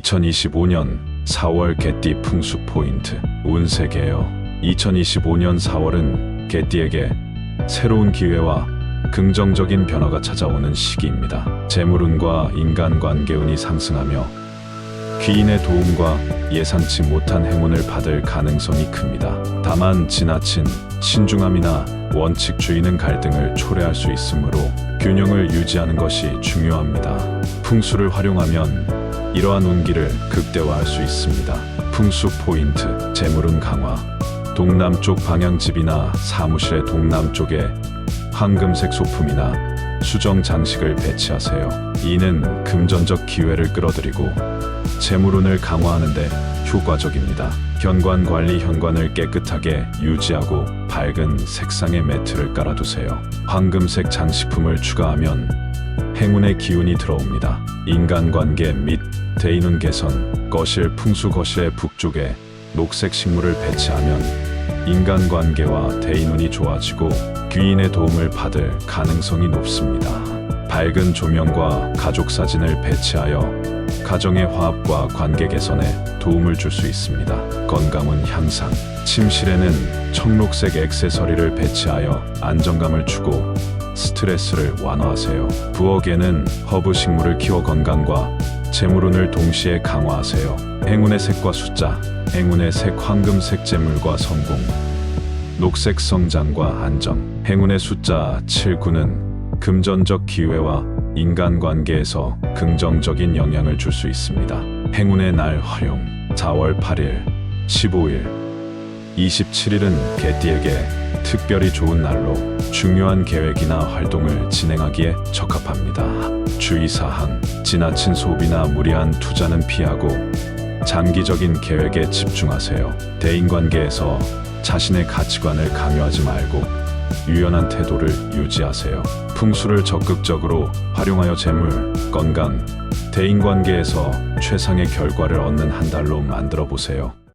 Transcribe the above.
2025년 4월 개띠 풍수 포인트 운세계요. 2025년 4월은 개띠에게 새로운 기회와 긍정적인 변화가 찾아오는 시기입니다. 재물운과 인간관계운이 상승하며 귀인의 도움과 예상치 못한 행운을 받을 가능성이 큽니다. 다만 지나친 신중함이나 원칙주의는 갈등을 초래할 수 있으므로 균형을 유지하는 것이 중요합니다. 풍수를 활용하면 이러한 운기를 극대화할 수 있습니다. 풍수 포인트, 재물운 강화. 동남쪽 방향 집이나 사무실의 동남쪽에 황금색 소품이나 수정 장식을 배치하세요. 이는 금전적 기회를 끌어들이고 재물운을 강화하는 데 효과적입니다. 현관 관리 현관을 깨끗하게 유지하고 밝은 색상의 매트를 깔아두세요. 황금색 장식품을 추가하면 행운의 기운이 들어옵니다. 인간관계 및 대인운 개선, 거실 풍수 거실의 북쪽에 녹색 식물을 배치하면 인간관계와 대인운이 좋아지고 귀인의 도움을 받을 가능성이 높습니다. 밝은 조명과 가족 사진을 배치하여 가정의 화합과 관계 개선에 도움을 줄 수 있습니다. 건강은 향상. 침실에는 청록색 액세서리를 배치하여 안정감을 주고 스트레스를 완화하세요. 부엌에는 허브 식물을 키워 건강과 재물운을 동시에 강화하세요. 행운의 색과 숫자, 행운의 색 황금색 재물과 성공, 녹색 성장과 안정. 행운의 숫자 79는 금전적 기회와 인간관계에서 긍정적인 영향을 줄 수 있습니다. 행운의 날 활용 4월 8일, 15일, 27일은 개띠에게 특별히 좋은 날로 중요한 계획이나 활동을 진행하기에 적합합니다. 주의사항, 지나친 소비나 무리한 투자는 피하고 장기적인 계획에 집중하세요. 대인관계에서 자신의 가치관을 강요하지 말고 유연한 태도를 유지하세요. 풍수를 적극적으로 활용하여 재물, 건강, 대인관계에서 최상의 결과를 얻는 한 달로 만들어 보세요.